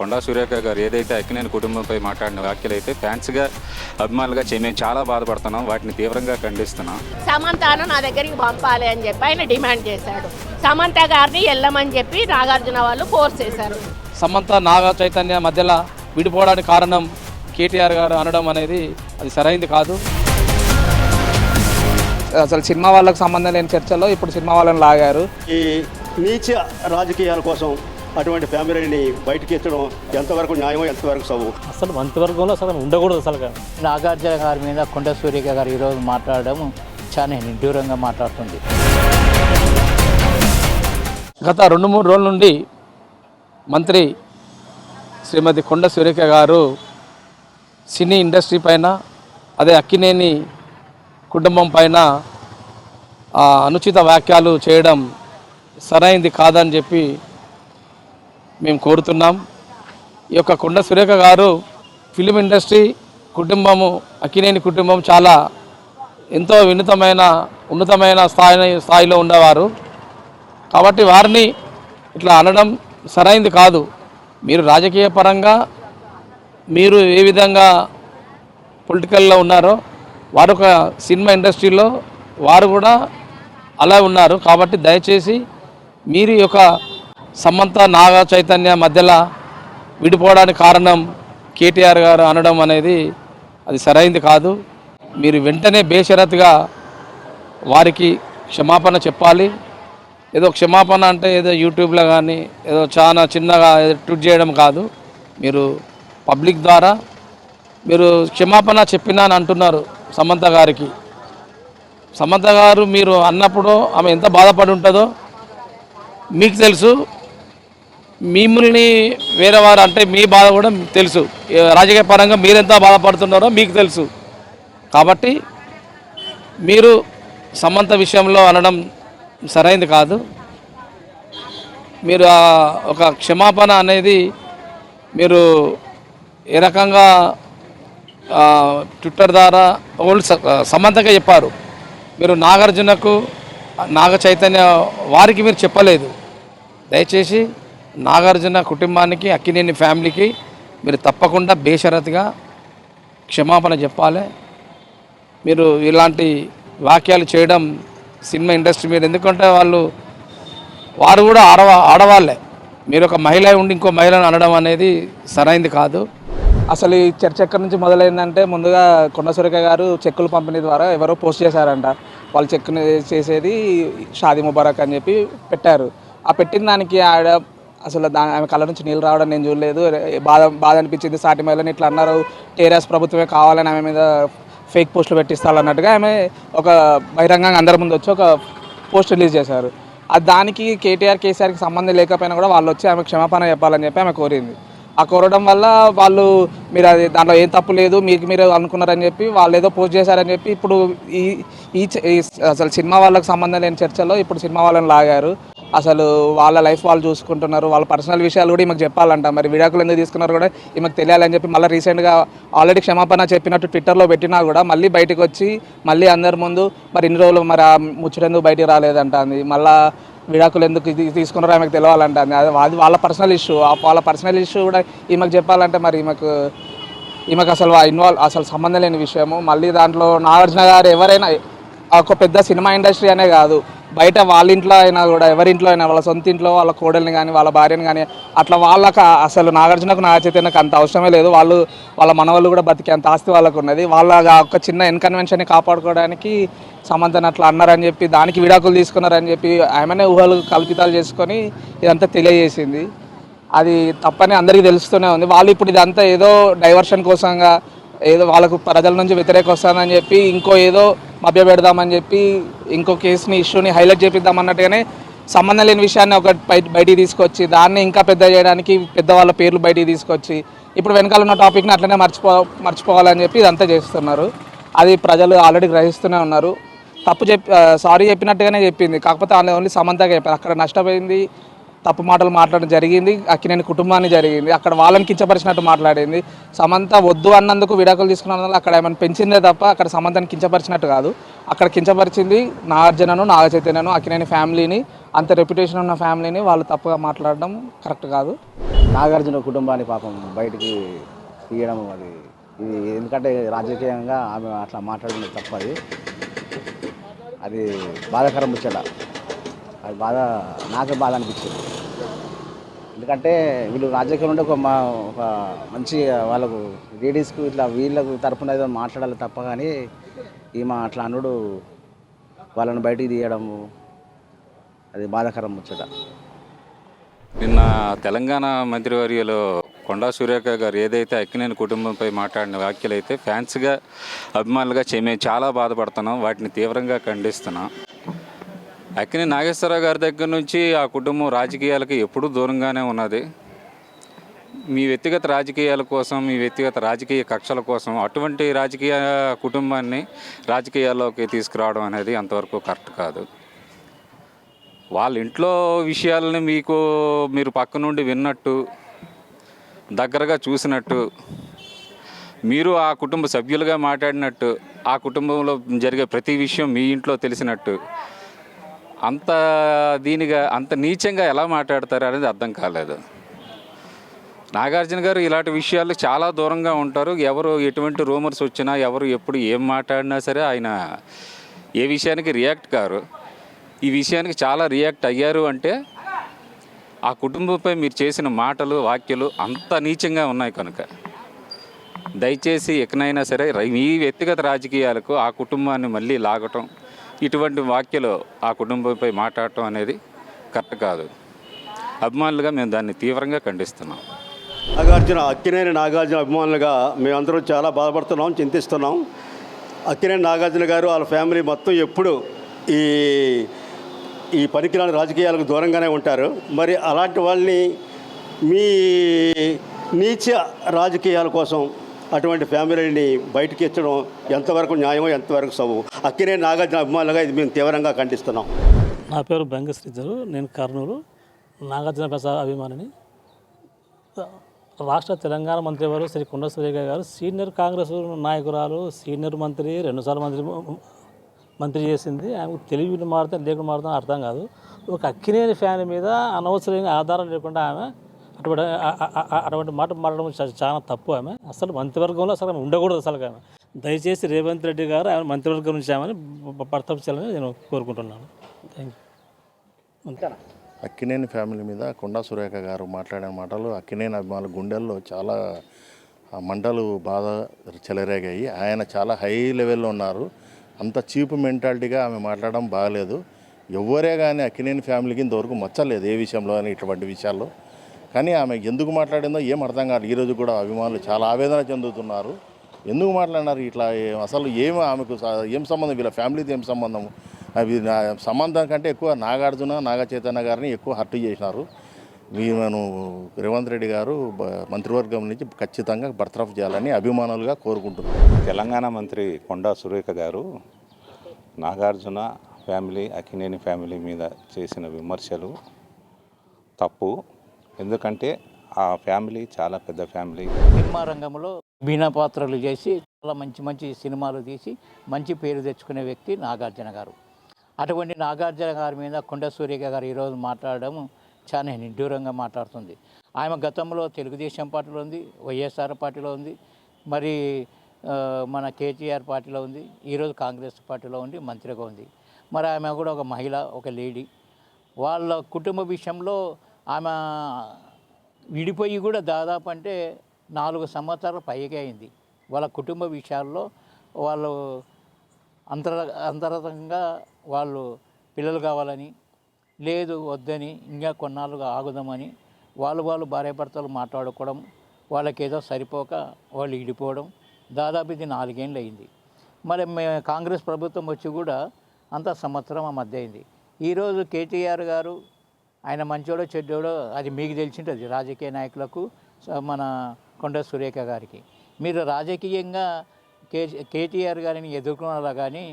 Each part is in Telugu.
కొండా సురేఖ గారు ఏదైతే అక్కినేని కుటుంబంపై మాట్లాడిన వ్యాఖ్యలు అయితే ఫ్యాన్స్గా అభిమానులుగా చే- మేము చాలా బాధపడుతున్నాం. వాటిని తీవ్రంగా ఖండిస్తున్నాం. సమంతను నా దగ్గరికి పంపాలి అని చెప్పి ఆయన డిమాండ్ చేశాడు. సమంత గారిని వెళ్ళమని చెప్పి నాగార్జున వాళ్ళు ఫోర్స్ చేశారు. సమంత నాగ చైతన్య మధ్యలో విడిపోవడానికి కారణం కేటీఆర్ గారు అనడం అనేది అది సరైంది కాదు. అసలు సినిమా వాళ్ళకి సంబంధం లేని చర్చల్లో ఇప్పుడు సినిమా వాళ్ళని లాగారు. ఈ నీచ రాజకీయాల కోసం అటువంటి ఫ్యామిలీని బయటకి ఎత్తడం ఎంతవరకు న్యాయమో ఎంతవరకు సబు అసలు మంత్రివర్గంలో అసలు ఉండకూడదు అసలు నాగార్జున గారి మీద కొండ సూర్య గారు ఈరోజు మాట్లాడడం చాలా నిడ్డూరంగా మాట్లాడుతుంది. గత రెండు మూడు రోజుల నుండి మంత్రి శ్రీమతి కొండ సురేఖ గారు సినీ ఇండస్ట్రీ పైన అదే అక్కినేని కుటుంబం పైన ఆ, అనుచిత వ్యాఖ్యలు చేయడం సరైంది కాదని చెప్పి మేము కోరుతున్నాం. ఈ యొక్క కొండ సురేఖ గారు ఫిలిం ఇండస్ట్రీ కుటుంబము అక్కినేని కుటుంబం చాలా ఎంతో వినూతమైన ఉన్నతమైన స్థాయి స్థాయిలో ఉండేవారు కాబట్టి వారిని ఇట్లా అనడం సరైంది కాదు. మీరు రాజకీయ పరంగా మీరు ఏ విధంగా పొలిటికల్లో ఉన్నారో వారు ఒక సినిమా ఇండస్ట్రీలో వారు కూడా అలా ఉన్నారు. కాబట్టి దయచేసి మీరు యొక్క సమంత నాగ చైతన్య మధ్యలో విడిపోవడానికి కారణం కేటీఆర్ గారు అనడం అనేది అది సరైంది కాదు. మీరు వెంటనే బేషరత్గా వారికి క్షమాపణ చెప్పాలి. ఏదో క్షమాపణ అంటే ఏదో యూట్యూబ్లో కానీ ఏదో చాలా చిన్నగా ట్వీట్ చేయడం కాదు. మీరు పబ్లిక్ ద్వారా మీరు క్షమాపణ చెప్పినా అని అంటున్నారు సమంత గారికి. సమంత గారు మీరు అన్నప్పుడు ఆమె ఎంత బాధపడి ఉంటుందో మీకు తెలుసు. మిమ్మల్ని వేరే వారు అంటే మీ బాధ కూడా తెలుసు. రాజకీయ పరంగా మీరెంత బాధపడుతున్నారో మీకు తెలుసు. కాబట్టి మీరు సమంత విషయంలో అనడం సరైంది కాదు. మీరు ఒక క్షమాపణ అనేది మీరు ఏ రకంగా ట్విట్టర్ ద్వారా ఓన్లీ స- సమంతగా చెప్పారు. మీరు నాగార్జునకు నాగ చైతన్య వారికి మీరు చెప్పలేదు. దయచేసి నాగార్జున కుటుంబానికి అక్కినేని ఫ్యామిలీకి మీరు తప్పకుండా బేషరత్గా క్షమాపణ చెప్పాలి. మీరు ఇలాంటి వాక్యాలు చేయడం సినిమా ఇండస్ట్రీ మీరు ఎందుకంటే వాళ్ళు వారు కూడా ఆడవా ఆడవాళ్ళే. మీరు ఒక మహిళ ఉండి ఇంకో మహిళను అనడం అనేది సరైంది కాదు. అసలు ఈ చర్చ ఎక్కడి నుంచి మొదలైందంటే ముందుగా కొండసురిక గారు చెక్కులు పంపిణీ ద్వారా ఎవరో పోస్ట్ చేశారంట. వాళ్ళు చెక్కుని చేసేది షాది ముబారక్ అని చెప్పి పెట్టారు. ఆ పెట్టిన దానికి ఆడ అసలు దాని ఆమె కళ్ళ నుంచి నీళ్ళు రావడం నేను చూడలేదు. బాధ బాధ అనిపించింది. సాటి మహిళని ఇట్లా అన్నారు. టీఆర్ఎస్ ప్రభుత్వమే కావాలని ఆమె మీద ఫేక్ పోస్టులు పెట్టిస్తాలన్నట్టుగా ఆమె ఒక బహిరంగంగా అందరి ముందు వచ్చి ఒక పోస్ట్ రిలీజ్ చేశారు. అది దానికి కేటీఆర్ కేసీఆర్కి సంబంధం లేకపోయినా కూడా వాళ్ళు వచ్చి ఆమె క్షమాపణ చెప్పాలని చెప్పి ఆమె కోరింది. ఆ కోరడం వల్ల వాళ్ళు మీరు అది దాంట్లో ఏం తప్పు లేదు మీకు మీరు అనుకున్నారని చెప్పి వాళ్ళు ఏదో పోస్ట్ చేశారని చెప్పి ఇప్పుడు ఈ ఈ ఈ అసలు సినిమా వాళ్ళకి సంబంధం లేని చర్చలో ఇప్పుడు సినిమా వాళ్ళని లాగారు. అసలు వాళ్ళ లైఫ్ వాళ్ళు చూసుకుంటున్నారు వాళ్ళ పర్సనల్ విషయాలు కూడా ఈమెకు చెప్పాలంట. మరి విడాకులు ఎందుకు తీసుకున్నారు కూడా ఈమెకు తెలియాలని చెప్పి మళ్ళీ రీసెంట్గా ఆల్రెడీ క్షమాపణ చెప్పినట్టు ట్విట్టర్లో పెట్టినా కూడా మళ్ళీ బయటకు వచ్చి మళ్ళీ అందరి ముందు మరి ఇన్ని రోజులు మరి ఆ ముచ్చటెందుకు బయటికి రాలేదంటుంది మళ్ళీ విడాకులు ఎందుకు తీసుకున్నారో ఆమెకు తెలియాలంటుంది అది. అది వాళ్ళ పర్సనల్ ఇష్యూ. వాళ్ళ పర్సనల్ ఇష్యూ కూడా ఈమెకు చెప్పాలంటే మరి ఈమెకు ఈమెకు అసలు ఇన్వాల్వ్ అసలు సంబంధం లేని విషయము. మళ్ళీ దాంట్లో నాగార్జున గారు ఎవరైనా ఒక పెద్ద సినిమా ఇండస్ట్రీ అనే కాదు. బయట వాళ్ళ ఇంట్లో అయినా కూడా ఎవరి ఇంట్లో అయినా వాళ్ళ సొంత ఇంట్లో వాళ్ళ కోడల్ని కానీ వాళ్ళ భార్యని కానీ అట్లా వాళ్ళకి అసలు నాగార్జునకు నాగ చైతన్యకు అంత అవసరమే లేదు. వాళ్ళు వాళ్ళ మనవాళ్ళు కూడా బతికే అంత ఆస్తి వాళ్ళకు ఉన్నది. వాళ్ళ ఒక చిన్న ఇన్కన్వెన్షన్ని కాపాడుకోవడానికి సమంతని అట్లా అన్నారని చెప్పి దానికి విడాకులు తీసుకున్నారని చెప్పి ఆమెనే ఊహలు కల్పితాలు చేసుకొని ఇదంతా తెలియజేసింది. అది తప్పని అందరికీ తెలుస్తూనే ఉంది. వాళ్ళు ఇప్పుడు ఇదంతా ఏదో డైవర్షన్ కోసంగా ఏదో వాళ్ళకు ప్రజల నుంచి వ్యతిరేక వస్తుందని చెప్పి ఇంకో ఏదో మభ్య పెడదామని చెప్పి ఇంకో కేసుని ఇష్యూని హైలైట్ చేపిద్దామన్నట్టుగానే సంబంధం లేని విషయాన్ని ఒక బయట బయటికి తీసుకొచ్చి దాన్ని ఇంకా పెద్ద చేయడానికి పెద్దవాళ్ళ పేర్లు బయటికి తీసుకొచ్చి ఇప్పుడు వెనకాల ఉన్న టాపిక్ని అట్లనే మర్చిపో మర్చిపోవాలని చెప్పి ఇదంతా చేస్తున్నారు. అది ప్రజలు ఆల్రెడీ గ్రహిస్తూనే ఉన్నారు. తప్పు చెప్పి సారీ చెప్పినట్టుగానే చెప్పింది. కాకపోతే వాళ్ళు ఓన్లీ సమంతగా చెప్పారు. అక్కడ నష్టపోయింది తప్పు మాటలు మాట్లాడడం జరిగింది అక్కినేని కుటుంబాన్ని జరిగింది అక్కడ వాళ్ళని కించపరిచినట్టు మాట్లాడింది. సమంత వద్దు అన్నందుకు విడాకులు తీసుకున్నందుకు అక్కడ ఏమైనా పెంచిందే తప్ప అక్కడ సమంతని కించపరిచినట్టు కాదు. అక్కడ కించపరిచింది నాగార్జునను నాగ చైతన్యను అక్కినేని ఫ్యామిలీని అంత రెప్యుటేషన్ ఉన్న ఫ్యామిలీని వాళ్ళు తప్పుగా మాట్లాడడం కరెక్ట్ కాదు. నాగార్జున కుటుంబాన్ని పాపం బయటికి తీయడం అది ఇది ఎందుకంటే రాజకీయంగా ఆమె అట్లా మాట్లాడడం తప్పది అది బాధాకరం ముచ్చట. అది బాధ నాకు బాధ అనిపించింది. ఎందుకంటే వీళ్ళు రాజకీయంలో ఉంటే ఒక మా ఒక మంచి వాళ్ళకు లేడీస్కు ఇట్లా వీళ్ళకు తరపున ఏదో మాట్లాడాలి తప్ప కానీ ఈ మా అట్లా అనుడు వాళ్ళని బయటికి తీయడము అది బాధాకరం ముచ్చట. నిన్న తెలంగాణ మంత్రివర్యులు కొండా సురేఖ గారు ఏదైతే అక్కినేని కుటుంబంపై మాట్లాడిన వ్యాఖ్యలు అయితే ఫ్యాన్స్గా అభిమానులుగా చే- మేము చాలా బాధపడుతున్నాం వాటిని తీవ్రంగా ఖండిస్తున్నాం. అక్కిని నాగేశ్వరరావు గారి దగ్గర నుంచి ఆ కుటుంబం రాజకీయాలకి ఎప్పుడూ దూరంగానే ఉన్నది. మీ వ్యక్తిగత రాజకీయాల కోసం మీ వ్యక్తిగత రాజకీయ కక్షల కోసం అటువంటి రాజకీయ కుటుంబాన్ని రాజకీయాల్లోకి తీసుకురావడం అనేది అంతవరకు కరెక్ట్ కాదు. వాళ్ళ ఇంట్లో విషయాలని మీకు మీరు పక్క నుండి విన్నట్టు దగ్గరగా చూసినట్టు మీరు ఆ కుటుంబ సభ్యులుగా మాట్లాడినట్టు ఆ కుటుంబంలో జరిగే ప్రతి విషయం మీ ఇంట్లో తెలిసినట్టు అంత దీనిగా అంత నీచంగా ఎలా మాట్లాడతారు అనేది అర్థం కాలేదు. నాగార్జున గారు ఇలాంటి విషయాలు చాలా దూరంగా ఉంటారు. ఎవరు ఎటువంటి రూమర్స్ వచ్చినా ఎవరు ఎప్పుడు ఏం మాట్లాడినా సరే ఆయన ఏ విషయానికి రియాక్ట్ కారు. ఈ విషయానికి చాలా రియాక్ట్ అయ్యారు అంటే ఆ కుటుంబంపై మీరు చేసిన మాటలు వాక్యలు అంత నీచంగా ఉన్నాయి కనుక. దయచేసి ఎక్కనైనా సరే ఈ మీ వ్యక్తిగత రాజకీయాలకు ఆ కుటుంబాన్ని మళ్ళీ లాగటం ఇటువంటి వాక్యలు ఆ కుటుంబంపై మాట్లాడటం అనేది కరెక్ట్ కాదు. అభిమానులుగా మేము దాన్ని తీవ్రంగా ఖండిస్తున్నాం. నాగార్జున అక్కినేని నాగార్జున అభిమానులుగా మేమందరం చాలా బాధపడుతున్నాం చింతిస్తున్నాం. అక్కినేని నాగార్జున గారు వాళ్ళ ఫ్యామిలీ మొత్తం ఎప్పుడు ఈ ఈ పనికిరాని రాజకీయాలకు దూరంగానే ఉంటారు. మరి అలాంటి వాళ్ళని మీ నీచ రాజకీయాల కోసం అటువంటి ఫ్యామిలీని బయటికి ఇచ్చడం ఎంతవరకు న్యాయమో ఎంతవరకు సబు అక్కినే నాగార్జున అభిమానులుగా ఇది మేము తీవ్రంగా ఖండిస్తున్నాం. నా పేరు బెంగ శ్రీధరు నేను కర్నూలు నాగార్జున ప్రసాద్ అభిమానిని. రాష్ట్ర తెలంగాణ మంత్రి వారు శ్రీ కొండ సురేఖ గారు. సీనియర్ కాంగ్రెస్ నాయకురాలు సీనియర్ మంత్రి రెండుసార్లు మంత్రి మంత్రి చేసింది. ఆమెకు తెలివి మారుతా లేకుండా మారుతా అర్థం కాదు. ఒక అక్కినేని ఫ్యాన్ మీద అనవసరంగా ఆధారం లేకుండా ఆమె అటువంటి అటువంటి మాట మాట్లాడడం చాలా తప్పు ఆమె. అసలు మంత్రివర్గంలో అసలు ఆమె ఉండకూడదు అసలు ఆమె. దయచేసి రేవంత్ రెడ్డి గారు ఆమె మంత్రివర్గం నుంచి ఆమెను బర్తప్ చేయాలని నేను కోరుకుంటున్నాను. Thank you. అక్కినేని ఫ్యామిలీ మీద కొండా సురేఖ గారు మాట్లాడిన మాటలు అక్కినేని అభిమానుల గుండెల్లో చాలా మంటలు బాధ చెలరేగాయి. ఆయన చాలా హై లెవెల్లో ఉన్నారు. అంత చీప్ మెంటాలిటీగా ఆమె మాట్లాడడం బాగలేదు. ఎవరే కానీ అక్కినేని ఫ్యామిలీకి ఇంతవరకు మచ్చలేదు ఏ విషయంలో అని ఇటువంటి విషయాల్లో. కానీ ఆమె ఎందుకు మాట్లాడిందో ఏం అర్థం కాదు. ఈరోజు కూడా అభిమానులు చాలా ఆవేదన చెందుతున్నారు. ఎందుకు మాట్లాడినారు? ఇట్లా అసలు ఏం ఆమెకు ఏం సంబంధం? వీళ్ళ ఫ్యామిలీతో ఏం సంబంధం? అవి సంబంధం కంటే ఎక్కువ నాగార్జున నాగ చైతన్య గారిని ఎక్కువ హర్ట్ చేసినారు. వీళ్ళను రేవంత్ రెడ్డి గారు బ- మంత్రివర్గం నుంచి ఖచ్చితంగా బర్తరఫ్ చేయాలని అభిమానులుగా కోరుకుంటున్నారు. తెలంగాణ మంత్రి కొండా సురేఖ గారు నాగార్జున ఫ్యామిలీ అక్కినేని ఫ్యామిలీ మీద చేసిన విమర్శలు తప్పు. ఎందుకంటే ఆ ఫ్యామిలీ చాలా పెద్ద ఫ్యామిలీ. సినిమా రంగంలో బీనా పాత్రలు చేసి చాలా మంచి మంచి సినిమాలు తీసి మంచి పేరు తెచ్చుకునే వ్యక్తి నాగార్జున గారు. అటువంటి నాగార్జున గారి మీద కొండ సూర్యక గారు ఈరోజు మాట్లాడడం చాలా నిడ్డూరంగా మాట్లాడుతుంది. ఆమె గతంలో తెలుగుదేశం పార్టీలో ఉంది వైఎస్ఆర్ పార్టీలో ఉంది మరి మన కేటీఆర్ పార్టీలో ఉంది ఈరోజు కాంగ్రెస్ పార్టీలో ఉంది మంత్రిగా ఉంది. మరి ఆమె కూడా ఒక మహిళ ఒక లేడీ. వాళ్ళ కుటుంబ విషయంలో ఆమె విడిపోయి కూడా దాదాపు అంటే నాలుగు సంవత్సరాల పైగా అయింది. వాళ్ళ కుటుంబ విషయాల్లో వాళ్ళు అంతర అంతరంగంగా వాళ్ళు పిల్లలు కావాలని లేదు వద్దని ఇంకా కొన్నాళ్ళుగా ఆగుదామని వాళ్ళు వాళ్ళు భార్యాభర్తలు మాట్లాడుకోవడం వాళ్ళకి ఏదో సరిపోక వాళ్ళు ఇడిపోవడం దాదాపు ఇది నాలుగేళ్ళు అయింది. మరి మే కాంగ్రెస్ ప్రభుత్వం వచ్చి కూడా అంత సంవత్సరం ఆ మధ్య అయింది. ఈరోజు కేటీఆర్ గారు ఆయన మంచోడో చెడ్డోడో అది మీకు తెలిసింటుంది రాజకీయ నాయకులకు మన కొండ సురేఖ గారికి. మీరు రాజకీయంగా కే కేటీఆర్ గారిని ఎదుర్కొనాలా కానీ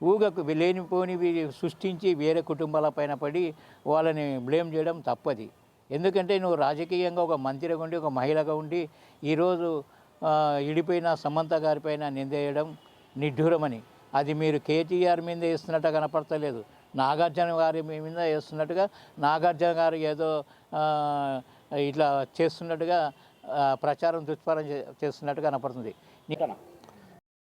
ఊగకు లేనిపోనివి సృష్టించి వేరే కుటుంబాల పైన పడి వాళ్ళని బ్లేమ్ చేయడం తప్పది. ఎందుకంటే నువ్వు రాజకీయంగా ఒక మంత్రిగా ఉండి ఒక మహిళగా ఉండి ఈరోజు ఇడిపోయిన సమంత గారిపైన నిందేయడం నిడ్డూరమని. అది మీరు కేటీఆర్ మీద ఇస్తున్నట్టు కనపడతలేదు. నాగార్జున గారి మీద వేస్తున్నట్టుగా నాగార్జున గారు ఏదో ఇట్లా చేస్తున్నట్టుగా ప్రచారం దుష్ప్రచారం చేస్తున్నట్టు చేస్తున్నట్టుగా కనపడుతుంది. నీ-